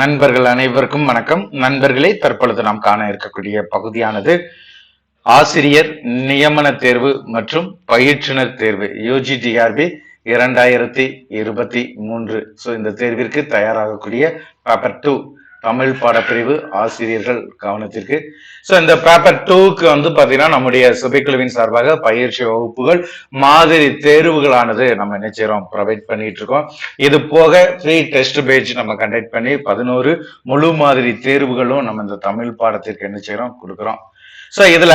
நண்பர்கள் அனைவருக்கும் வணக்கம். நண்பர்களே தற்பொழுது நாம் காண இருக்கக்கூடிய பகுதியானது ஆசிரியர் நியமன தேர்வு மற்றும் பயிற்றுனர் தேர்வு யூஜிடிஆர்பி இரண்டாயிரத்தி இருபத்தி மூன்று. ஸோ இந்த தேர்விற்கு தயாராகக்கூடிய பேப்பர் டூ தமிழ் பாடப்பிரிவு ஆசிரியர்கள் கவனத்திற்கு. ஸோ இந்த பேப்பர் டூக்கு வந்து பார்த்தீங்கன்னா நம்முடைய சுபைக்குழுவின் சார்பாக பயிற்சி வகுப்புகள் மாதிரி தேர்வுகளானது நம்ம என்ன செய்கிறோம் ப்ரொவைட் பண்ணிட்டு இருக்கோம். இது போக ஃப்ரீ டெஸ்ட் பேஜ் நம்ம கண்டக்ட் பண்ணி பதினோரு முழு மாதிரி தேர்வுகளும் நம்ம இந்த தமிழ் பாடத்திற்கு என்ன செய்கிறோம் கொடுக்குறோம். சோ இதுல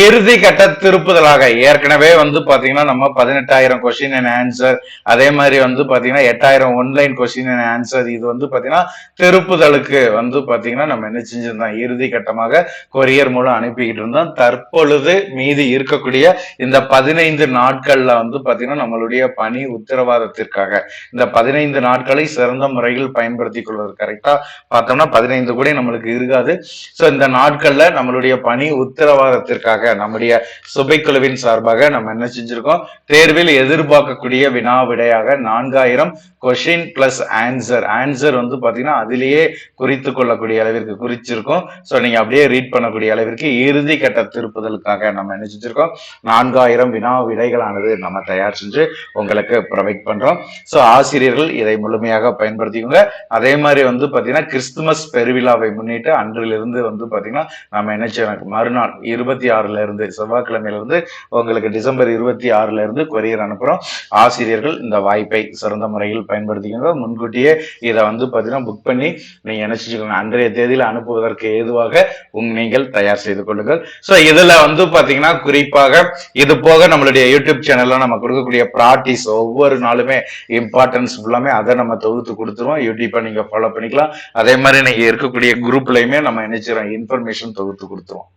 இறுதி கட்ட திருப்புதலாக ஏற்கனவே வந்து பாத்தீங்கன்னா நம்ம பதினெட்டாயிரம் கொஸ்டின் அண்ட் ஆன்சர் அதே மாதிரி வந்து பாத்தீங்கன்னா எட்டாயிரம் ஒன்லைன் கொஸ்டின் அண்ட் ஆன்சர் இது வந்து பாத்தீங்கன்னா திருப்புதலுக்கு வந்து பாத்தீங்கன்னா நம்ம என்ன செஞ்சிருந்தோம்? இறுதி கட்டமாக கொரியர் மூலம் அனுப்பிக்கிட்டு இருந்தோம். தற்பொழுது மீதி இருக்கக்கூடிய இந்த பதினைந்து நாட்கள்ல வந்து பாத்தீங்கன்னா நம்மளுடைய பணி உத்தரவாதத்திற்காக இந்த பதினைந்து நாட்களை சிறந்த முறையில் பயன்படுத்தி கொள்வது கரெக்டா பார்த்தோம்னா பதினைந்து கூட நம்மளுக்கு இருக்காது. சோ இந்த நாட்கள்ல நம்மளுடைய பணி உத்தரவாதத்திற்காக நம்முடைய சுபைக்குழுவின் சார்பாக நம்ம என்ன செஞ்சிருக்கோம்? தேர்வில் எதிர்பார்க்கக்கூடிய வினா விடையாக நான்காயிரம் கொஷின் பிளஸ் ஆன்சர் ஆன்சர் வந்து பாத்தீங்கன்னா அதிலேயே குறித்து கொள்ளக்கூடிய அளவிற்கு குறிச்சிருக்கோம். ஸோ நீங்க அப்படியே ரீட் பண்ணக்கூடிய அளவிற்கு இறுதி கட்ட திருப்புதலுக்காக நம்ம என்ன செஞ்சிருக்கோம்? நான்காயிரம் வினா விடைகளானது நம்ம தயார் செஞ்சு உங்களுக்கு ப்ரொவைட் பண்றோம். ஸோ ஆசிரியர்கள் இதை முழுமையாக பயன்படுத்திக்கோங்க. அதே மாதிரி வந்து பார்த்தீங்கன்னா கிறிஸ்துமஸ் பெருவிழாவை முன்னிட்டு அன்றிலிருந்து வந்து பாத்தீங்கன்னா நம்ம என்ன செய்யணும்? மறுநாள் இருபத்தி ஆறுல இருந்து செவ்வாய்க்கிழமையில இருந்து உங்களுக்கு டிசம்பர் இருபத்தி ஆறுல இருந்து கொரியர் அனுப்புறோம். ஆசிரியர்கள் இந்த வாய்ப்பை சிறந்த முறையில் பயன்படுத்திக்கோங்க. முன்கூட்டியே இதை வந்து பாத்தீங்கன்னா புக் பண்ணி நீங்க என்ன அன்றைய தேதியில அனுப்புவதற்கு ஏதுவாக உங் நீங்கள் தயார் செய்து கொள்ளுங்கள். சோ இதுல வந்து பாத்தீங்கன்னா குறிப்பாக இது போக நம்மளுடைய யூடியூப் சேனல்ல நம்ம கொடுக்கக்கூடிய ப்ராக்டிஸ் ஒவ்வொரு நாளுமே இம்பார்ட்டன்ஸ் ஃபுல்லாமே அதை நம்ம தொகுத்து கொடுத்துருவோம். யூடியூப்பை நீங்க ஃபாலோ பண்ணிக்கலாம். அதே மாதிரி நீங்க இருக்கக்கூடிய குரூப்லையுமே நம்ம நினைச்சிரோம் இன்ஃபர்மேஷன் தொகுத்து கொடுத்துருவோம்.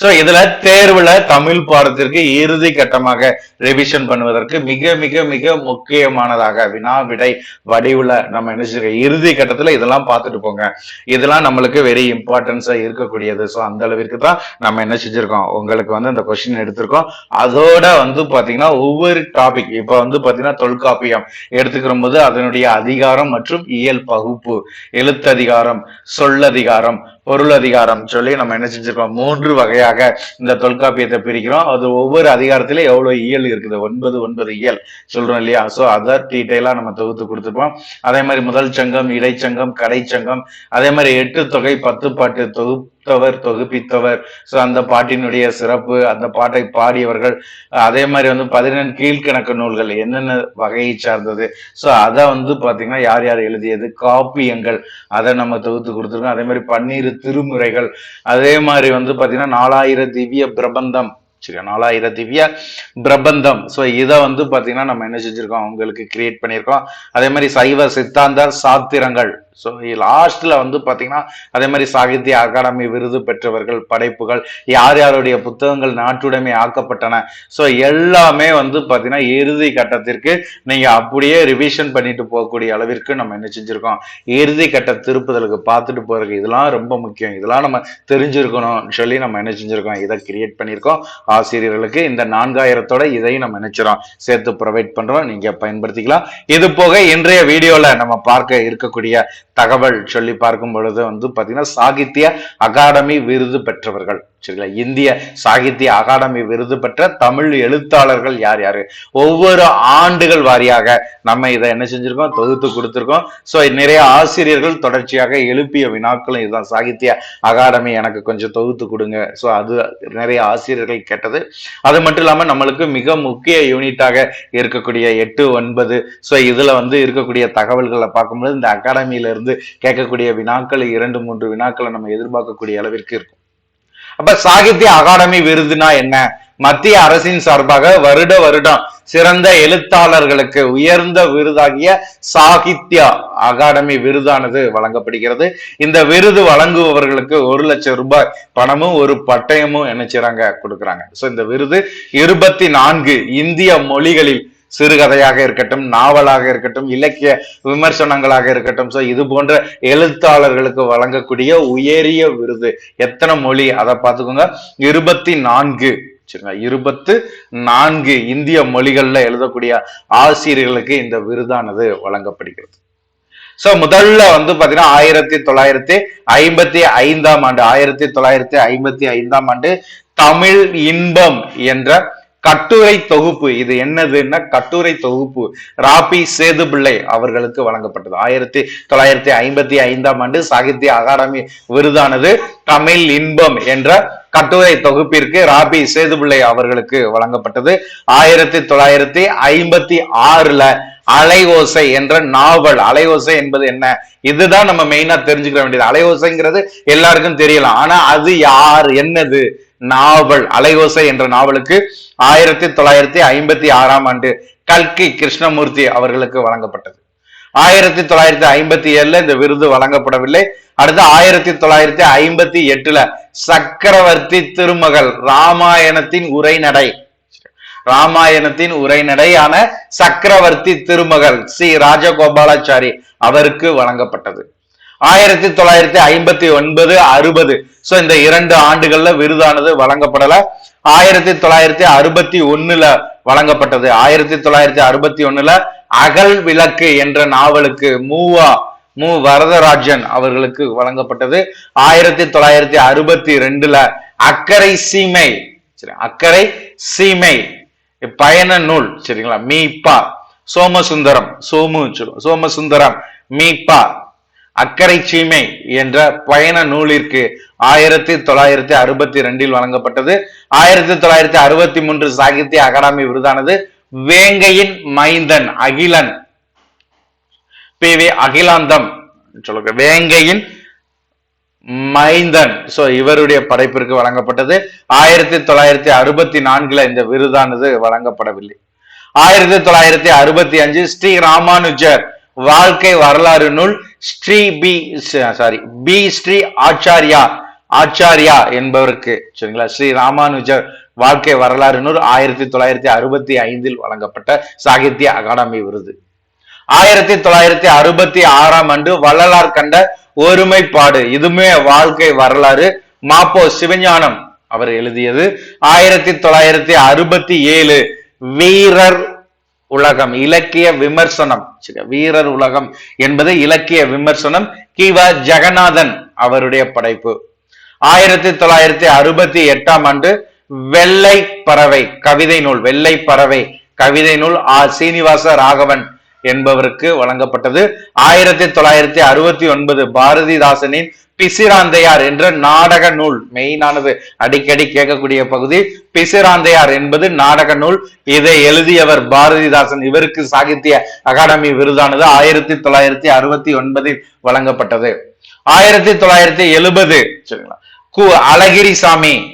சோ இதுல தேர்வுல தமிழ் பாடத்திற்கு இறுதி கட்டமாக ரிவிஷன் பண்ணுவதற்கு மிக மிக மிக முக்கியமானதாக வினா விடை வடிவுல நம்ம என்ன செஞ்சிருக்கோம் இறுதி கட்டத்துல இதெல்லாம் பார்த்துட்டு போங்க. இதெல்லாம் நம்மளுக்கு வெரி இம்பார்ட்டன்ஸா இருக்கக்கூடியது. சோ அந்த அளவிற்கு தான் நம்ம என்ன செஞ்சிருக்கோம்? உங்களுக்கு வந்து அந்த கொஸ்டின் எடுத்திருக்கோம். அதோட வந்து பாத்தீங்கன்னா ஒவ்வொரு டாபிக் இப்ப வந்து பாத்தீங்கன்னா தொல்காப்பியம். எடுத்துக்கிற போது அதனுடைய அதிகாரம் மற்றும் இயல் பகுப்பு எழுத்ததிகாரம் சொல்லதிகாரம் பொருள் அதிகாரம் சொல்லி நம்ம என்ன செஞ்சிருக்கோம்? மூன்று வகையாக இந்த தொல்காப்பியத்தை பிரிக்கிறோம். அது ஒவ்வொரு அதிகாரத்திலும் எவ்வளவு இயல் இருக்குது? ஒன்பது ஒன்பது இயல் சொல்றோம் இல்லையா? சோ அதை டீட்டெயிலா நம்ம தொகுத்து கொடுத்துருப்போம் அதே மாதிரி முதல் சங்கம் இடைச்சங்கம் கடைச்சங்கம். அதே மாதிரி எட்டு தொகை பத்து பாட்டு தொகுத்தவர் தொகுப்பித்தவர். ஸோ அந்த பாட்டினுடைய சிறப்பு அந்த பாட்டை பாடியவர்கள் அதே மாதிரி வந்து பதினெண் கீழ்கணக்கு நூல்கள் என்னென்ன வகையை சார்ந்தது? ஸோ அதை வந்து பார்த்தீங்கன்னா யார் யார் எழுதியது? காப்பியங்கள். அதை நம்ம தொகுத்து கொடுத்துருக்கோம். அதே மாதிரி பன்னீர் திருமுறைகள். அதே மாதிரி வந்து பார்த்தீங்கன்னா நாலாயிரம் திவ்ய பிரபந்தம். சரி நாலாயிரம் திவ்ய பிரபந்தம். ஸோ இதை வந்து பார்த்தீங்கன்னா நம்ம என்ன செஞ்சிருக்கோம்? அவங்களுக்கு கிரியேட் பண்ணியிருக்கோம். அதே மாதிரி சைவ சித்தாந்த சாத்திரங்கள். ஸோ லாஸ்ட்ல வந்து பாத்தீங்கன்னா அதே மாதிரி சாகித்ய அகாடமி விருது பெற்றவர்கள் படைப்புகள் யார் யாருடைய புத்தகங்கள் நாட்டுடைமை ஆக்கப்பட்டன? ஸோ எல்லாமே வந்து பாத்தீங்கன்னா இறுதி கட்டத்திற்கு நீங்க அப்படியே ரிவிஷன் பண்ணிட்டு போகக்கூடிய அளவிற்கு நம்ம என்ன செஞ்சிருக்கோம்? இறுதி கட்ட திருப்புதலுக்கு பார்த்துட்டு போறதுக்கு இதெல்லாம் ரொம்ப முக்கியம். இதெல்லாம் நம்ம தெரிஞ்சிருக்கணும்னு சொல்லி நம்ம என்ன செஞ்சிருக்கோம்? இதை கிரியேட் பண்ணியிருக்கோம். ஆசிரியர்களுக்கு இந்த நான்காயிரத்தோட இதையும் நம்ம நினைச்சிடோம் சேர்த்து ப்ரொவைட் பண்றோம். நீங்க பயன்படுத்திக்கலாம். இது போக இன்றைய வீடியோல நம்ம பார்க்க இருக்கக்கூடிய தகவல் சொல்லி பார்க்கும் பொழுது வந்து பாத்தீங்கன்னா சாகித்ய அகாடமி விருது பெற்றவர்கள். சரிங்களா இந்திய சாகித்ய அகாடமி விருது பெற்ற தமிழ் எழுத்தாளர்கள் யார் யாரு? ஒவ்வொரு ஆண்டுகள் வாரியாக நம்ம இதை என்ன செஞ்சிருக்கோம்? தொகுத்து கொடுத்துருக்கோம். ஸோ நிறைய ஆசிரியர்கள் தொடர்ச்சியாக எழுப்பிய வினாக்களும் இதுதான். சாகித்ய அகாடமி எனக்கு கொஞ்சம் தொகுத்து கொடுங்க. ஸோ அது நிறைய ஆசிரியர்கள் கேட்டது. அது மட்டும் இல்லாமல் நம்மளுக்கு மிக முக்கிய யூனிட்டாக இருக்கக்கூடிய எட்டு ஒன்பது ஸோ இதில் வந்து இருக்கக்கூடிய தகவல்களை பார்க்கும்போது இந்த அகாடமியில இருந்து கேட்கக்கூடிய வினாக்கள் இரண்டு மூன்று வினாக்களை நம்ம எதிர்பார்க்கக்கூடிய அளவிற்கு இருக்கும். அப்ப சாகித்ய அகாடமி விருதுனா என்ன? மத்திய அரசின் சார்பாக வருட வருடம் சிறந்த எழுத்தாளர்களுக்கு உயர்ந்த விருதாகிய சாகித்யா அகாடமி விருதானது வழங்கப்படுகிறது. இந்த விருது வழங்குபவர்களுக்கு ஒரு லட்சம் ரூபாய் பணமும் ஒரு பட்டயமும் என்ன செய்றாங்க? கொடுக்குறாங்க. சோ இந்த விருது இருபத்தி நான்கு இந்திய மொழிகளில் சிறுகதையாக இருக்கட்டும் நாவலாக இருக்கட்டும் இலக்கிய விமர்சனங்களாக இருக்கட்டும். சோ இது போன்ற எழுத்தாளர்களுக்கு வழங்கக்கூடிய உயரிய விருது. எத்தனை மொழி? அதை பார்த்துக்கோங்க. இருபத்தி நான்கு இருபத்து நான்கு இந்திய மொழிகள்ல எழுதக்கூடிய ஆசிரியர்களுக்கு இந்த விருதானது வழங்கப்படுகிறது. சோ முதல்ல வந்து பாத்தீங்கன்னா ஆயிரத்தி தொள்ளாயிரத்தி ஐம்பத்தி ஐந்தாம் ஆண்டு ஆயிரத்தி தொள்ளாயிரத்தி ஐம்பத்தி ஐந்தாம் ஆண்டு தமிழ் இன்பம் என்ற கட்டுரை தொகுப்பு. இது என்னதுன்னா கட்டுரை தொகுப்பு. ராபி சேதுபிள்ளை அவர்களுக்கு வழங்கப்பட்டது. ஆயிரத்தி தொள்ளாயிரத்தி ஐம்பத்தி ஐந்தாம் ஆண்டு சாகித்ய அகாடமி விருதானது தமிழ் இன்பம் என்ற கட்டுரை தொகுப்பிற்கு ராபி சேதுபிள்ளை அவர்களுக்கு வழங்கப்பட்டது. ஆயிரத்தி தொள்ளாயிரத்தி ஐம்பத்தி ஆறுல அலைஓசை என்ற நாவல். அலைஓசை என்பது என்ன? இதுதான் நம்ம மெயினா தெரிஞ்சுக்க வேண்டியது. அலைஓசைங்கிறது எல்லாருக்கும் தெரியலாம். ஆனா அது யார்? என்னது? நாவல் அலையோசை என்ற நாவலுக்கு ஆயிரத்தி தொள்ளாயிரத்தி ஐம்பத்தி ஆறாம் ஆண்டு கல்கி கிருஷ்ணமூர்த்தி அவர்களுக்கு வழங்கப்பட்டது. ஆயிரத்தி தொள்ளாயிரத்தி ஐம்பத்தி ஏழுல இந்த விருது வழங்கப்படவில்லை. அடுத்து ஆயிரத்தி தொள்ளாயிரத்தி ஐம்பத்தி எட்டுல சக்கரவர்த்தி திருமகள் ராமாயணத்தின் உரைநடை. ராமாயணத்தின் உரைநடையான சக்கரவர்த்தி திருமகள் சி. ராஜகோபாலாச்சாரி அவருக்கு வழங்கப்பட்டது. ஆயிரத்தி தொள்ளாயிரத்தி ஐம்பத்தி ஒன்பது அறுபது. சோ இந்த இரண்டு ஆண்டுகள்ல விருதானது வழங்கப்படல. ஆயிரத்தி தொள்ளாயிரத்தி அறுபத்தி ஒண்ணுல வழங்கப்பட்டது. ஆயிரத்தி தொள்ளாயிரத்தி அறுபத்தி ஒண்ணுல அகல் விளக்கு என்ற நாவலுக்கு மூவா மு. வரதராஜன் அவர்களுக்கு வழங்கப்பட்டது. ஆயிரத்தி தொள்ளாயிரத்தி அறுபத்தி ரெண்டுல அக்கறை சீமை சரி அக்கறை சீமை பயண நூல் சரிங்களா? மீப்பா. சோமசுந்தரம் சோமு சோமசுந்தரம் மீப்பா. அக்கறை சீமை என்ற பயண நூலிற்கு ஆயிரத்தி தொள்ளாயிரத்தி அறுபத்தி ரெண்டில் வழங்கப்பட்டது. ஆயிரத்தி தொள்ளாயிரத்தி அறுபத்தி மூன்று சாகித்ய அகாடமி விருதானது வேங்கையின் மைந்தன் அகிலன். பி. வி. அகிலாந்தம் சொல்லுங்க வேங்கையின் மைந்தன். சோ இவருடைய படைப்பிற்கு வழங்கப்பட்டது. ஆயிரத்தி தொள்ளாயிரத்தி அறுபத்தி நான்குல இந்த விருதானது வழங்கப்படவில்லை. ஆயிரத்தி தொள்ளாயிரத்தி அறுபத்தி அஞ்சு ஸ்ரீ ராமானுஜர் வாழ்க்கை வரலாறு நூல் Sri P sorry P Sri Acharya. Acharya என்பவருக்கு சரிங்களா? ஸ்ரீ ராமானுஜர் வாழ்க்கை வரலாறு நூல் ஆயிரத்தி தொள்ளாயிரத்தி அறுபத்தி ஐந்தில் வழங்கப்பட்ட சாகித்ய அகாடமி விருது. ஆயிரத்தி தொள்ளாயிரத்தி அறுபத்தி ஆறாம் ஆண்டு வள்ளலார் கண்ட ஒருமைப்பாடு இதுமே வாழ்க்கை வரலாறு. மாப்போ சிவஞானம் அவர் எழுதியது. ஆயிரத்தி தொள்ளாயிரத்தி அறுபத்தி ஏழு வீரர் உலகம் இலக்கிய விமர்சனம். வீரர் உலகம் என்பது இலக்கிய விமர்சனம். கிவா ஜெகநாதன் அவருடைய படைப்பு. ஆயிரத்தி தொள்ளாயிரத்தி அறுபத்தி எட்டாம் ஆண்டு வெள்ளை பறவை கவிதை நூல் வெள்ளை பறவை கவிதை நூல் ஆ. சீனிவாச ராகவன் என்பவருக்கு வழங்கப்பட்டது. ஆயிரத்தி தொள்ளாயிரத்தி அறுபத்தி ஒன்பது பாரதிதாசனின் பிசிராந்தையார் என்ற நாடக நூல் மெயினானது அடிக்கடி கேட்கக்கூடிய பகுதி. பிசிராந்தையார் என்பது நாடக நூல். இதை எழுதியவர் பாரதிதாசன். இவருக்கு சாகித்ய அகாடமி விருதானது ஆயிரத்தி தொள்ளாயிரத்தி அறுபத்தி ஒன்பதில் வழங்கப்பட்டது. ஆயிரத்தி தொள்ளாயிரத்தி எழுபது சரிங்களா? கு அழகிரிசாமி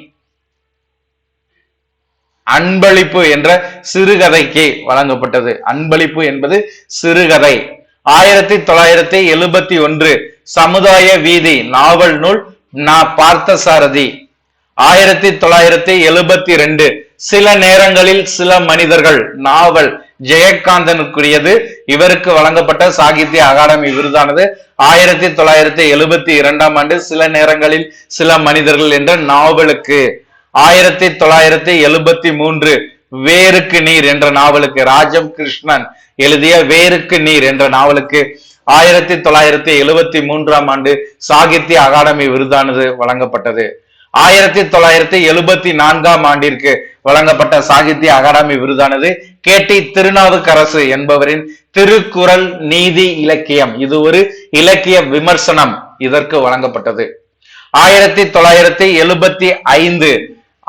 அன்பளிப்பு என்ற சிறுகதைக்கு வழங்கப்பட்டது. அன்பளிப்பு என்பது சிறுகதை. ஆயிரத்தி தொள்ளாயிரத்தி எழுபத்தி ஒன்று சமுதாய வீதி நாவல் நூல் நான் பார்த்த சாரதி ஆயிரத்தி தொள்ளாயிரத்தி எழுபத்தி ரெண்டு சில நேரங்களில் சில மனிதர்கள் நாவல் ஜெயகாந்தனுக்குரியது இவருக்கு வழங்கப்பட்ட சாகித்ய அகாடமி விருதானது. ஆயிரத்தி தொள்ளாயிரத்தி எழுபத்தி இரண்டாம் ஆண்டு சில நேரங்களில் சில மனிதர்கள் என்ற நாவலுக்கு ஆயிரத்தி தொள்ளாயிரத்தி எழுபத்தி மூன்று வேருக்கு நீர் என்ற நாவலுக்கு ராஜம் கிருஷ்ணன் எழுதிய வேருக்கு நீர் என்ற நாவலுக்கு ஆயிரத்தி தொள்ளாயிரத்தி எழுபத்தி மூன்றாம் ஆண்டு சாகித்ய அகாடமி விருதானது வழங்கப்பட்டது. ஆயிரத்தி தொள்ளாயிரத்தி எழுபத்தி நான்காம் ஆண்டிற்கு வழங்கப்பட்ட சாகித்ய அகாடமி விருதானது கே டி திருநாவுக்கரசு என்பவரின் திருக்குறள் நீதி இலக்கியம். இது ஒரு இலக்கிய விமர்சனம். இதற்கு வழங்கப்பட்டது. ஆயிரத்தி தொள்ளாயிரத்தி எழுபத்தி ஐந்து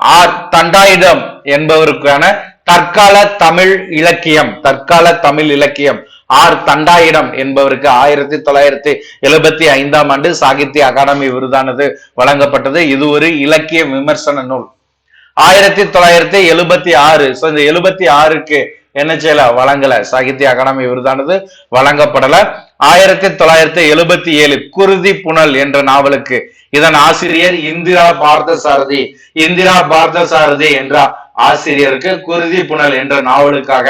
ஆர் தண்டாயுதம் என்பவருக்கான தற்கால தமிழ் இலக்கியம் தற்கால தமிழ் இலக்கியம். ஆர் தண்டாயிடம் என்பவருக்கு ஆயிரத்தி தொள்ளாயிரத்தி எழுபத்தி ஐந்தாம் ஆண்டு சாகித்ய அகாடமி விருதானது வழங்கப்பட்டது. இது ஒரு இலக்கிய விமர்சன நூல். ஆயிரத்தி தொள்ளாயிரத்தி எழுபத்தி ஆறு ஸோ இந்த எழுபத்தி ஆறுக்கு என்ன செய்யல? வழங்கல. சாகித்ய அகாடமி விருதானது வழங்கப்படல. ஆயிரத்தி தொள்ளாயிரத்தி எழுபத்தி ஏழு குருதி புனல் என்ற நாவலுக்கு இதன் ஆசிரியர் இந்திரா பார்த்தசாரதி இந்திரா பார்த்தசாரதி என்ற ஆசிரியருக்கு குருதி புனல் என்ற நாவலுக்காக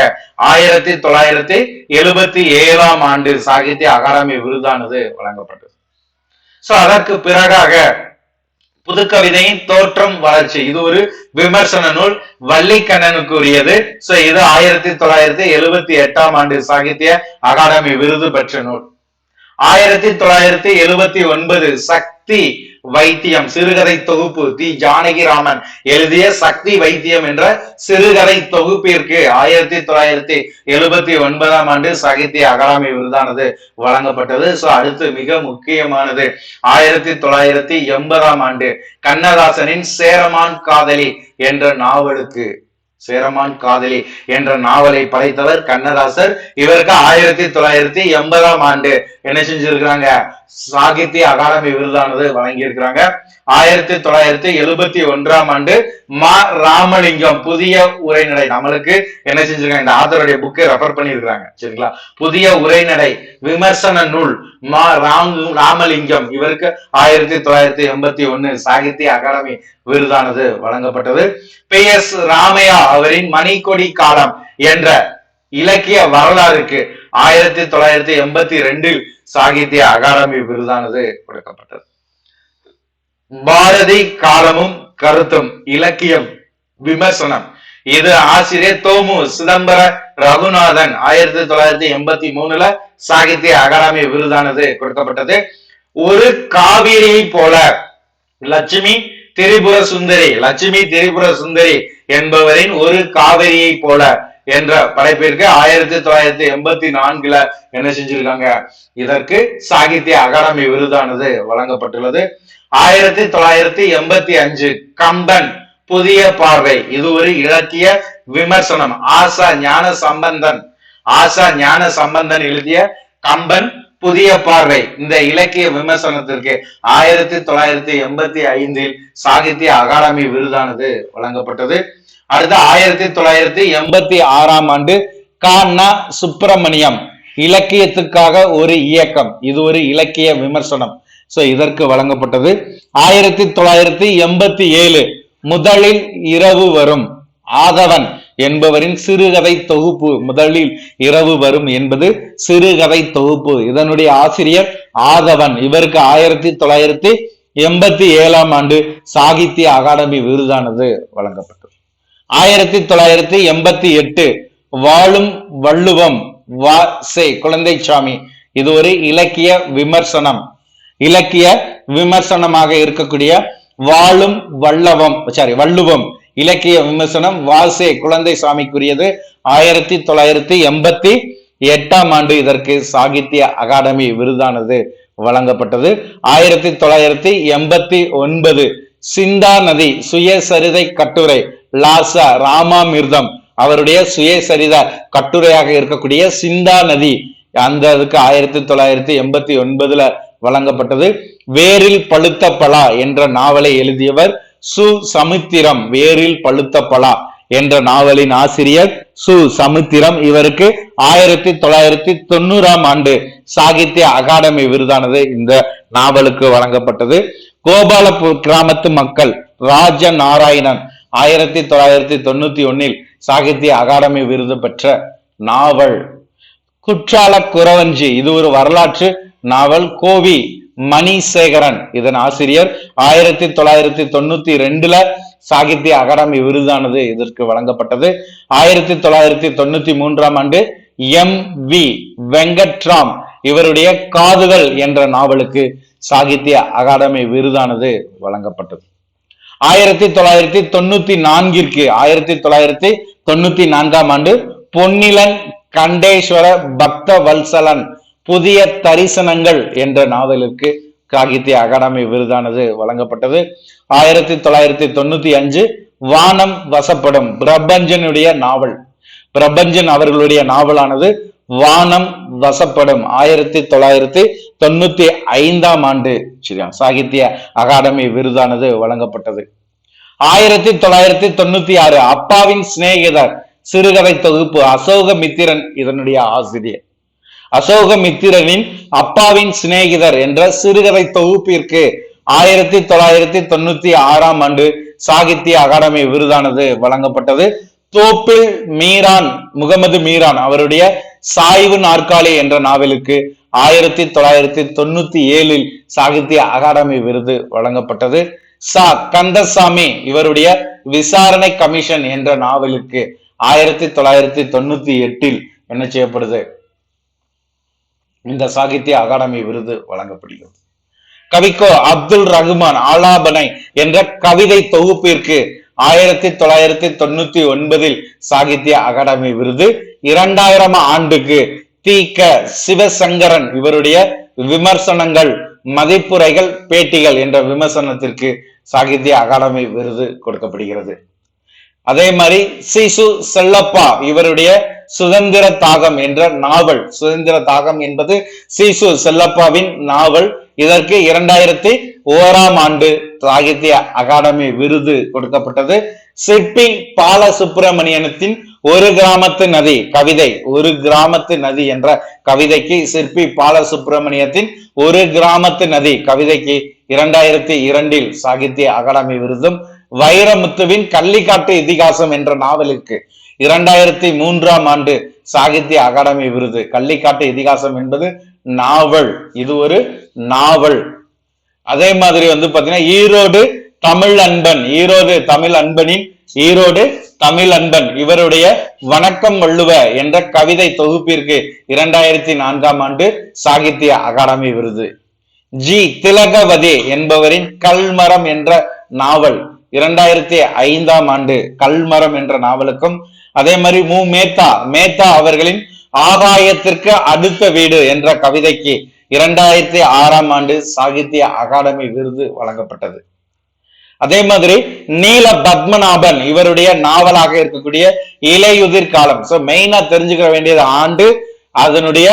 ஆயிரத்தி தொள்ளாயிரத்தி எழுபத்தி ஏழாம் ஆண்டு சாகித்ய அகாடமி விருதானது வழங்கப்பட்டது. சோ அதற்கு பிறகாக புதுக்கவிதையின் தோற்றம் வளர்ச்சி. இது ஒரு விமர்சன நூல். வள்ளிக்கண்ணனுக்கு உரியது சோ இது ஆயிரத்தி தொள்ளாயிரத்தி எழுபத்தி எட்டாம் ஆண்டு சாகித்ய அகாடமி விருது பெற்ற நூல். ஆயிரத்தி தொள்ளாயிரத்தி எழுபத்தி ஒன்பது சக்தி வைத்தியம் சிறுகதை தொகுப்பு தி ஜானகிராமன். எழுதிய சக்தி வைத்தியம் என்ற சிறுகதை தொகுப்பிற்கு ஆயிரத்தி தொள்ளாயிரத்தி எழுபத்தி ஒன்பதாம் ஆண்டு சாகித்ய அகாடமி விருதானது வழங்கப்பட்டது. சோ அடுத்து மிக முக்கியமானது. ஆயிரத்தி தொள்ளாயிரத்தி எண்பதாம் ஆண்டு கண்ணதாசனின் சேரமான் காதலி என்ற நாவலுக்கு சேரமான் காதலி என்ற நாவலை படைத்தவர் கண்ணதாசர். இவருக்கு ஆயிரத்தி தொள்ளாயிரத்தி எண்பதாம் ஆண்டு என்ன செஞ்சிருக்கிறாங்க? சாகித்ய அகாடமி விருதானது வழங்கி இருக்கிறாங்க ஆயிரத்தி தொள்ளாயிரத்தி எழுபத்தி ஒன்றாம் ஆண்டு மா ராமலிங்கம் புதிய உரைநடை. நம்மளுக்கு என்ன செஞ்சிருக்காங்க? இந்த ஆதருடைய புக்கை ரெஃபர் பண்ணியிருக்கிறாங்க. சரிங்களா? புதிய உரைநடை விமர்சன நூல் மா ராம் ராமலிங்கம். இவருக்கு ஆயிரத்தி தொள்ளாயிரத்தி எண்பத்தி ஒன்னு சாகித்ய அகாடமி விருதானது வழங்கப்பட்டது. பி எஸ் ராமையா அவரின் மணிக்கொடி காலம் என்ற இலக்கிய வரலாறுக்கு ஆயிரத்தி தொள்ளாயிரத்தி எண்பத்தி ரெண்டில் சாகித்ய அகாடமி விருதானது கொடுக்கப்பட்டது. பாரதி காலமும் கருத்தும் இலக்கியம் விமர்சனம். இது ஆசிரியர் தோமு சிதம்பர ரகுநாதன் ஆயிரத்தி தொள்ளாயிரத்தி எண்பத்தி மூணுல சாகித்ய அகாடமி விருதானது கொடுக்கப்பட்டது. ஒரு காவிரியை போல லட்சுமி திரிபுர சுந்தரி லட்சுமி திரிபுர சுந்தரி என்பவரின் ஒரு காவிரியை போல என்ற படைப்பிற்கு ஆயிரத்தி தொள்ளாயிரத்தி எண்பத்தி நான்குல என்ன செஞ்சிருக்காங்க? இதற்கு சாகித்ய அகாடமி விருதானது வழங்கப்பட்டுள்ளது. ஆயிரத்தி தொள்ளாயிரத்தி எண்பத்தி அஞ்சு கம்பன் புதிய பார்வை. இது ஒரு இலக்கிய விமர்சனம். ஆசா ஞான சம்பந்தன் ஆசா ஞான சம்பந்தன் எழுதிய கம்பன் புதிய பார்வை. இந்த இலக்கிய விமர்சனத்திற்கு ஆயிரத்தி தொள்ளாயிரத்தி எண்பத்தி ஐந்தில் சாகித்ய அகாடமி விருதானது வழங்கப்பட்டது. அடுத்து ஆயிரத்தி தொள்ளாயிரத்தி எண்பத்தி ஆறாம் ஆண்டு கான்னா சுப்பிரமணியம் இலக்கியத்துக்காக ஒரு இயக்கம். இது ஒரு இலக்கிய விமர்சனம். சோ இதற்கு வழங்கப்பட்டது ஆயிரத்தி தொள்ளாயிரத்தி எண்பத்தி ஏழு முதலில் இரவு வரும். ஆதவன் என்பவரின் சிறுகதை தொகுப்பு முதலில் இரவு வரும் என்பது சிறுகதை தொகுப்பு. இதனுடைய ஆசிரியர் ஆதவன். இவருக்கு ஆயிரத்தி தொள்ளாயிரத்தி எண்பத்தி ஏழாம் ஆண்டு சாகித்ய அகாடமி விருதானது வழங்கப்பட்டது. ஆயிரத்தி தொள்ளாயிரத்தி எண்பத்தி எட்டு வாழும் வள்ளுவம் வா சே குழந்தைசாமி இது ஒரு இலக்கிய விமர்சனம். இலக்கிய விமர்சனமாக இருக்கக்கூடிய வாழும் வல்லவம் சாரி வள்ளுவம். இலக்கிய விமர்சனம் வாசே குழந்தை சாமிக்குரியது. ஆயிரத்தி தொள்ளாயிரத்தி எண்பத்தி எட்டாம் ஆண்டு இதற்கு சாகித்ய அகாடமி விருதானது வழங்கப்பட்டது. ஆயிரத்தி தொள்ளாயிரத்தி எண்பத்தி ஒன்பது சிந்தா நதி சுயசரிதை கட்டுரை லாசா ராமாமிர்தம். அவருடைய சுயசரித கட்டுரையாக இருக்கக்கூடிய சிந்தா நதி அந்த அதுக்கு ஆயிரத்தி தொள்ளாயிரத்தி எண்பத்தி ஒன்பதுல வழங்கப்பட்டது. வேரில் பழுத்த பலா என்ற நாவலை எழுதியவர் சு. சமுத்திரம். வேரில் பழுத்த பலா என்ற நாவலின் ஆசிரியர் சு. சமுத்திரம். இவருக்கு ஆயிரத்தி தொள்ளாயிரத்தி தொண்ணூறாம் ஆண்டு சாகித்ய அகாடமி விருதானது இந்த நாவலுக்கு வழங்கப்பட்டது. கோபாலபுர் கிராமத்து மக்கள் ராஜ நாராயணன் ஆயிரத்தி தொள்ளாயிரத்தி தொண்ணூத்தி ஒன்னில் சாகித்ய அகாடமி விருது பெற்ற நாவல். குற்றால குறவஞ்சி இது ஒரு வரலாற்று நாவல் கோவி மணிசேகரன். இதன் ஆசிரியர் ஆயிரத்தி தொள்ளாயிரத்தி தொண்ணூத்தி ரெண்டுல சாகித்ய அகாடமி விருதானது இதற்கு வழங்கப்பட்டது. ஆயிரத்தி தொள்ளாயிரத்தி தொண்ணூத்தி மூன்றாம் ஆண்டு எம் வி வெங்கட்ராம் இவருடைய காதுகள் என்ற நாவலுக்கு சாகித்ய அகாடமி விருதானது வழங்கப்பட்டது. ஆயிரத்தி தொள்ளாயிரத்தி தொண்ணூத்தி நான்கிற்கு ஆயிரத்தி தொள்ளாயிரத்தி தொண்ணூத்தி நான்காம் ஆண்டு பொன்னிலன் கண்டேஸ்வர பக்த வல்சலன் புதிய தரிசனங்கள் என்ற நாவலுக்கு காகித்ய அகாடமி விருதானது வழங்கப்பட்டது. ஆயிரத்தி தொள்ளாயிரத்தி தொண்ணூத்தி அஞ்சு வானம் வசப்படும் பிரபஞ்சனுடைய நாவல். பிரபஞ்சன் அவர்களுடைய நாவலானது வானம் வசப்படும். ஆயிரத்தி தொள்ளாயிரத்தி தொண்ணூத்தி ஐந்தாம் ஆண்டு சரியா சாகித்ய அகாடமி விருதானது வழங்கப்பட்டது. ஆயிரத்தி தொள்ளாயிரத்தி தொண்ணூத்தி ஆறு அப்பாவின் சிநேகிதர் சிறுகதை தொகுப்பு அசோக மித்திரன் இதனுடைய ஆசிரியர். அசோகமித்திரனின் அப்பாவின் சிநேகிதர் என்ற சிறுகதை தொகுப்பிற்கு ஆயிரத்தி தொள்ளாயிரத்தி தொண்ணூத்தி ஆறாம் ஆண்டு சாகித்ய அகாடமி விருதானது வழங்கப்பட்டது. தோப்பில் மீரான் முகமது மீரான் அவருடைய சாய்வு நாற்காலி என்ற நாவலுக்கு ஆயிரத்தி தொள்ளாயிரத்தி தொண்ணூத்தி ஏழில் சாகித்ய அகாடமி விருது வழங்கப்பட்டது. சா. கந்தசாமி இவருடைய விசாரணை கமிஷன் என்ற நாவலுக்கு ஆயிரத்தி தொள்ளாயிரத்தி தொண்ணூத்தி எட்டில் என்ன செய்யப்படுது? இந்த சாகித்ய அகாடமி விருது வழங்கப்படுகிறது. கவிக்கோ அப்துல் ரகுமான் ஆலாபனை என்ற கவிதை தொகுப்பிற்கு ஆயிரத்தி தொள்ளாயிரத்தி தொண்ணூத்தி ஒன்பதில் சாகித்ய அகாடமி விருது இரண்டாயிரம் ஆண்டுக்கு தி க சிவசங்கரன் இவருடைய விமர்சனங்கள் மதிப்புரைகள் பேட்டிகள் என்ற விமர்சனத்திற்கு சாகித்ய அகாடமி விருது கொடுக்கப்படுகிறது. அதே மாதிரி சிசு செல்லப்பா இவருடைய சுதந்திர தாகம் என்ற நாவல். சுதந்திர தாகம் என்பது சிசு செல்லப்பாவின் நாவல். இதற்கு இரண்டாயிரத்தி ஓராம் ஆண்டு சாகித்ய அகாடமி விருது கொடுக்கப்பட்டது. சிற்பி பாலசுப்பிரமணியனத்தின் ஒரு கிராமத்து நதி கவிதை ஒரு கிராமத்து நதி என்ற கவிதைக்கு சிற்பி பாலசுப்பிரமணியத்தின் ஒரு கிராமத்து நதி கவிதைக்கு இரண்டாயிரத்தி இரண்டில் சாகித்ய அகாடமி விருதும். வைரமுத்துவின் கள்ளிக்காட்டு இதிகாசம் என்ற நாவலுக்கு இரண்டாயிரத்தி மூன்றாம் ஆண்டு சாகித்ய அகாடமி விருது. கள்ளிக்காட்டு இதிகாசம் என்பது நாவல். இது ஒரு நாவல். அதே மாதிரி வந்து பாத்தீங்கன்னா ஈரோடு தமிழ் அன்பன் ஈரோடு தமிழ் அன்பனின் ஈரோடு தமிழ் அன்பன் இவருடைய வணக்கம் வள்ளுவ என்ற கவிதை தொகுப்பிற்கு இரண்டாயிரத்தி நான்காம் ஆண்டு சாகித்ய அகாடமி விருது. ஜி. திலகவதி என்பவரின் கல்மரம் என்ற நாவல். இரண்டாயிரத்தி ஐந்தாம் ஆண்டு கல்மரம் என்ற நாவலுக்கும் அதே மாதிரி மு. மேத்தா மேத்தா அவர்களின் ஆதாயத்திற்கு அடுத்த வீடு என்ற கவிதைக்கு இரண்டாயிரத்தி ஆறாம் ஆண்டு சாகித்ய அகாடமி விருது வழங்கப்பட்டது. அதே மாதிரி நீல பத்மநாபன் இவருடைய நாவலாக இருக்கக்கூடிய இலையுதிர் காலம். சோ மெயினா தெரிஞ்சுக்க வேண்டியது ஆண்டு அதனுடைய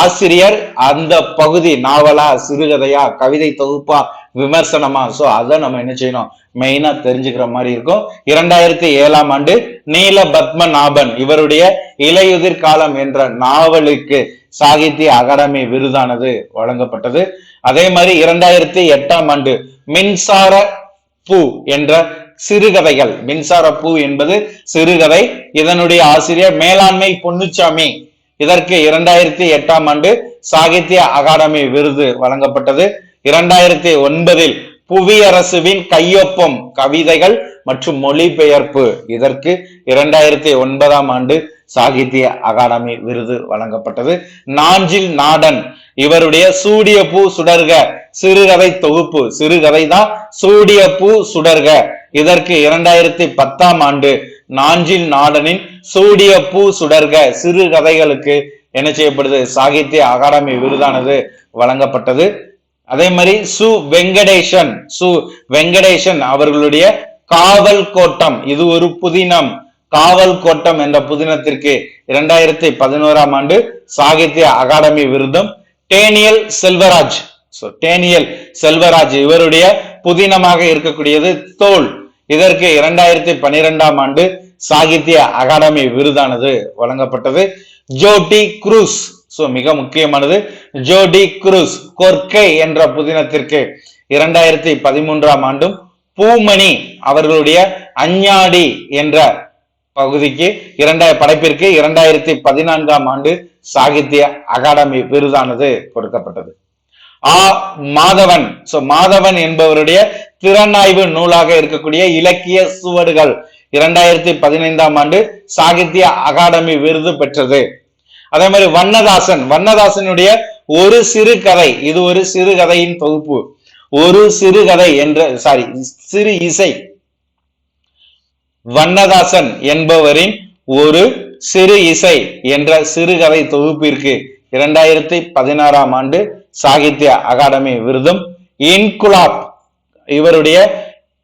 ஆசிரியர் அந்த பகுதி நாவலா சிறுகதையா கவிதை தொகுப்பா விமர்சனமா? சோ அதை நம்ம என்ன செய்யணும்? மெயினா தெரிஞ்சுக்கிற மாதிரி இருக்கும். இரண்டாயிரத்தி ஏழாம் ஆண்டு நீல பத்மநாபன் இவருடைய இலையுதிர் காலம் என்ற நாவலுக்கு சாகித்ய அகாடமி விருதானது வழங்கப்பட்டது. அதே மாதிரி இரண்டாயிரத்தி எட்டாம் ஆண்டு மின்சார பூ என்ற சிறுகதைகள் மின்சார பூ என்பது சிறுகதை. இதனுடைய ஆசிரியர் மேலாண்மை பொன்னுச்சாமி. இதற்கு இரண்டாயிரத்தி எட்டாம் ஆண்டு சாகித்ய அகாடமி விருது வழங்கப்பட்டது. இரண்டாயிரத்தி ஒன்பதில் புவியரசுவின் கையொப்பம் கவிதைகள் மற்றும் மொழிபெயர்ப்பு. இதற்கு இரண்டாயிரத்தி ஒன்பதாம் ஆண்டு சாகித்ய அகாடமி விருது வழங்கப்பட்டது. நாஞ்சில் நாடன் இவருடைய சூடிய பூ சுடர்க சிறுகதை தொகுப்பு சிறுகதை தான் சூடிய பூ சுடர்க. இதற்கு இரண்டாயிரத்தி பத்தாம் ஆண்டு நாஞ்சில் நாடனின் சூடிய பூ சுடர்க சிறுகதைகளுக்கு என்ன செய்யப்படுது? சாகித்ய அகாடமி விருதானது வழங்கப்பட்டது. அதே மாதிரி சு வெங்கடேசன் சு வெங்கடேசன் அவர்களுடைய காவல் கோட்டம். இது ஒரு புதினம். காவல் கோட்டம் என்ற புதினத்திற்கு இரண்டாயிரத்தி பதினோராம் ஆண்டு சாகித்ய அகாடமி விருதும் டேனியல் செல்வராஜ். டேனியல் செல்வராஜ் இவருடைய புதினமாக இருக்கக்கூடியது தோல். இதற்கு இரண்டாயிரத்தி பனிரெண்டாம் ஆண்டு சாகித்ய அகாடமி விருதானது வழங்கப்பட்டது. ஜோட்டி குரூஸ். ஸோ மிக முக்கியமானது ஜோடி குரூஸ் கொர்க்கை என்ற புதினத்திற்கு இரண்டாயிரத்தி பதிமூன்றாம் ஆண்டும் பூமணி அவர்களுடைய அஞ்ஞாடி என்ற பகுதிக்கு இரண்டாய படைப்பிற்கு இரண்டாயிரத்தி பதினான்காம் ஆண்டு சாகித்ய அகாடமி விருதானது கொடுக்கப்பட்டது. ஆ. மாதவன். சோ மாதவன் என்பவருடைய திறனாய்வு நூலாக இருக்கக்கூடிய இலக்கிய சுவடுகள் இரண்டாயிரத்தி பதினைந்தாம் ஆண்டு சாகித்ய அகாடமி விருது பெற்றது. அதே மாதிரி வண்ணதாசன். வண்ணதாசனுடைய ஒரு சிறு கதை. இது ஒரு சிறுகதையின் தொகுப்பு. ஒரு சிறுகதை என்ற சாரி சிறு இசை. வண்ணதாசன் என்பவரின் ஒரு சிறு இசை என்ற சிறுகதை தொகுப்பிற்கு இரண்டாயிரத்தி பதினாறாம் ஆண்டு சாகித்ய அகாடமி விருதும் இன்குலாப் இவருடைய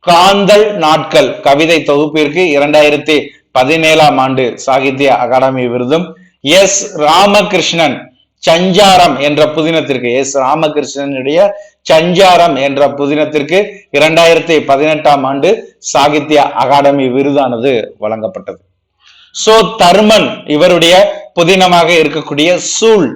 காந்தல் நாட்கள் கவிதை தொகுப்பிற்கு இரண்டாயிரத்தி பதினேழாம் ஆண்டு சாகித்ய அகாடமி விருதும் எஸ் ராமகிருஷ்ணன் சஞ்சாரம் என்ற புதினத்திற்கு எஸ் ராமகிருஷ்ணனுடைய சஞ்சாரம் என்ற புதினத்திற்கு இரண்டாயிரத்தி பதினெட்டாம் ஆண்டு சாகித்ய அகாடமி விருதானது வழங்கப்பட்டது. சோ தர்மன் இவருடைய புதினமாக இருக்கக்கூடிய சூழ்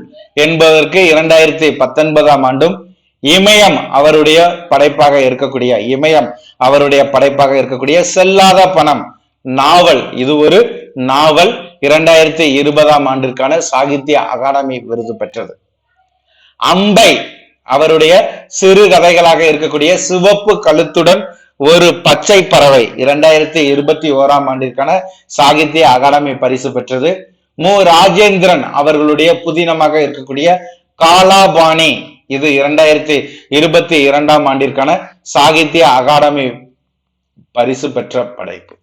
என்பதற்கு இரண்டாயிரத்தி பத்தொன்பதாம் ஆண்டும் இமயம் அவருடைய படைப்பாக இருக்கக்கூடிய இமயம் அவருடைய படைப்பாக இருக்கக்கூடிய செல்லாத பணம் நாவல். இது ஒரு நாவல். இரண்டாயிரத்தி இருபதாம் ஆண்டிற்கான சாகித்ய அகாடமி விருது பெற்றது. அம்பை அவருடைய சிறு கதைகளாக இருக்கக்கூடிய சிவப்பு கழுத்துடன் ஒரு பச்சை பறவை இரண்டாயிரத்தி இருபத்தி ஓராம் ஆண்டிற்கான சாகித்ய அகாடமி பரிசு பெற்றது. மு. ராஜேந்திரன் அவர்களுடைய புதினமாக இருக்கக்கூடிய காலாபாணி இது இரண்டாயிரத்தி இருபத்தி இரண்டாம் ஆண்டிற்கான சாகித்ய அகாடமி பரிசு பெற்ற படைப்பு.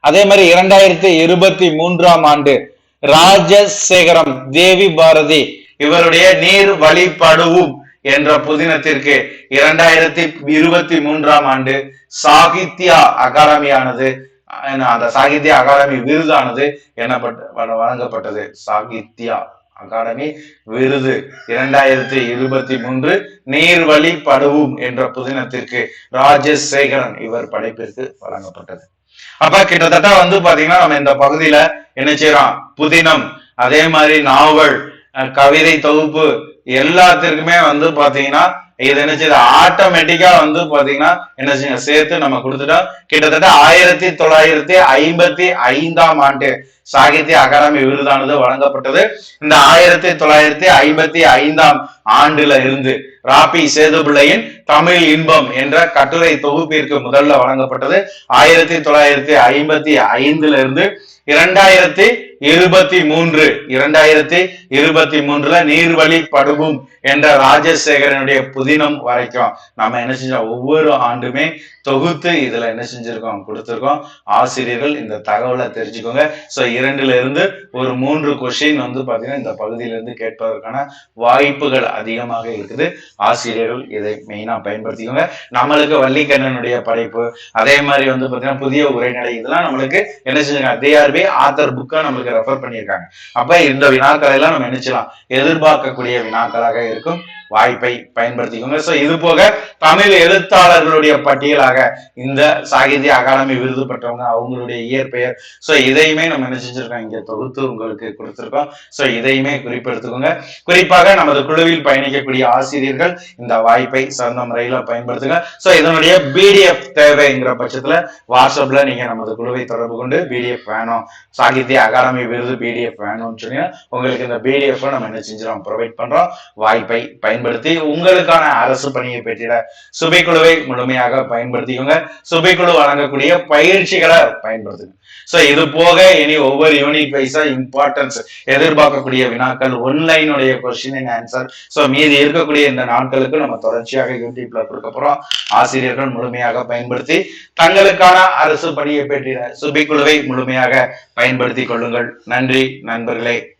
அதே மாதிரி இரண்டாயிரத்தி இருபத்தி மூன்றாம் ஆண்டு ராஜசேகரம் தேவி பாரதி இவருடைய நீர் வழிபடுவும் என்ற புதினத்திற்கு இரண்டாயிரத்தி இருபத்தி மூன்றாம் ஆண்டு சாகித்யா அகாடமியானது அந்த சாகித்ய அகாடமி விருதானது என்னப்பட்ட வழங்கப்பட்டது. சாகித்யா அகாடமி விருது. இரண்டாயிரத்தி இருபத்தி மூன்று நீர்வழி படுவும் என்ற புதினத்திற்கு ராஜசேகரன் இவர் படைப்பிற்கு வழங்கப்பட்டது. அப்ப கிட்டத்தட்ட வந்து பாத்தீங்கன்னா நம்ம இந்த பகுதியில என்ன செய்யறோம்? புதினம் அதே மாதிரி நாவல் அஹ் கவிதை தொகுப்பு எல்லாத்திற்குமே வந்து பாத்தீங்கன்னா இது என்ன செய்யுது? ஆட்டோமேட்டிக்கா வந்து பாத்தீங்கன்னா என்ன செய்யுங்க சேர்த்து நம்ம கொடுத்துட்டோம் கிட்டத்தட்ட ஆயிரத்தி தொள்ளாயிரத்தி ஐம்பத்தி ஐந்தாம் ஆண்டு சாகித்ய அகாடமி விருதானது வழங்கப்பட்டது. இந்த ஆயிரத்தி தொள்ளாயிரத்தி ஐம்பத்தி ஐந்தாம் ஆண்டுல இருந்து ராபி சேதுபிள்ளையின் தமிழ் இன்பம் என்ற கட்டுரை தொகுப்பிற்கு முதல்ல வழங்கப்பட்டது. ஆயிரத்தி தொள்ளாயிரத்தி ஐம்பத்தி ஐந்துல இருந்து இரண்டாயிரத்தி இருபத்தி மூன்று இரண்டாயிரத்தி இருபத்தி மூன்றுல நீர்வழி படுகும் என்ற ராஜசேகரனுடைய புதினம் வரைக்கும் நம்ம என்ன செஞ்சோம்? ஒவ்வொரு ஆண்டுமே தொகுத்து இதுல என்ன செஞ்சிருக்கோம்? கொடுத்திருக்கோம். ஆசிரியர்கள் இந்த தகவலை தெரிஞ்சுக்கோங்க. சோ இரண்டுல இருந்து ஒரு மூன்று கொஸ்டின் வந்து பாத்தீங்கன்னா இந்த பகுதியில இருந்து கேட்பதற்கான வாய்ப்புகள் அதிகமாக இருக்குது. ஆசிரியர்கள் இதை மெயினா பயன்படுத்திக்கோங்க. நம்மளுக்கு வள்ளிக்கண்ணனுடைய படைப்பு அதே மாதிரி வந்து பாத்தீங்கன்னா புதிய உரைநடை இதெல்லாம் நம்மளுக்கு என்ன செஞ்சிருக்காங்க? டிஆர்பி ஆத்தர் புக்கா நம்மளுக்கு ரெஃபர் பண்ணியிருக்காங்க. அப்ப இந்த வினாக்களை எல்லாம் நம்ம நினைச்சலாம் எதிர்பார்க்கக்கூடிய வினாக்களாக இருக்கும். வாய்ப்பை பயன்படுத்திக்கோங்க. ஸோ இது போக தமிழ் எழுத்தாளர்களுடைய பட்டியலாக இந்த சாகித்ய அகாடமி விருது பெற்றவங்க அவங்களுடைய இயற்பெயர். ஸோ இதையுமே நம்ம என்ன செஞ்சிருக்கோம்? இங்க தொகுத்து உங்களுக்கு கொடுத்துருக்கோம். ஸோ இதையுமே குறிப்பெடுத்துக்கோங்க. குறிப்பாக நமது குழுவில் பயணிக்கக்கூடிய ஆசிரியர்கள் இந்த வாய்ப்பை சிறந்த முறையில் பயன்படுத்துங்க. ஸோ இதனுடைய பிடிஎஃப் தேவைங்கிற பட்சத்தில் வாட்ஸ்அப்பில் நீங்கள் நமது குழுவை தொடர்பு கொண்டு பிடிஎஃப் வேணும். சாகித்ய அகாடமி விருது பிடிஎஃப் வேணும்னு சொன்னீங்கன்னா உங்களுக்கு இந்த பிடிஎஃப் நம்ம என்ன செஞ்சிடும் ப்ரொவைட் பண்றோம். வாய்ப்பை பயன்படுத்தி உங்களுக்கான அரசு பணியை பெற்றிட சுபைக்குழுவை முழுமையாக பயன்படுத்திக்கோங்க. சுபைக்குழு வழங்கக்கூடிய பயிற்சிகளை பயன்படுத்துங்க. சோ இது போக இனி ஒவ்வொரு யூனிட் வைஸா இம்பார்ட்டன்ஸ் எதிர்பார்க்கக்கூடிய வினாக்கள் ஒன்லைனுடைய கொஸ்டின் அண்ட் ஆன்சர் சோ மீதி இருக்கக்கூடிய இந்த நாட்களுக்கு நம்ம தொடர்ச்சியாக யூடியூப்ல கொடுக்க போறோம். ஆசிரியர்கள் முழுமையாக பயன்படுத்தி தங்களுக்கான அரசு பணியை பெற்றிட சுபிக்குழுவை முழுமையாக பயன்படுத்திக் கொள்ளுங்கள். நன்றி நண்பர்களே.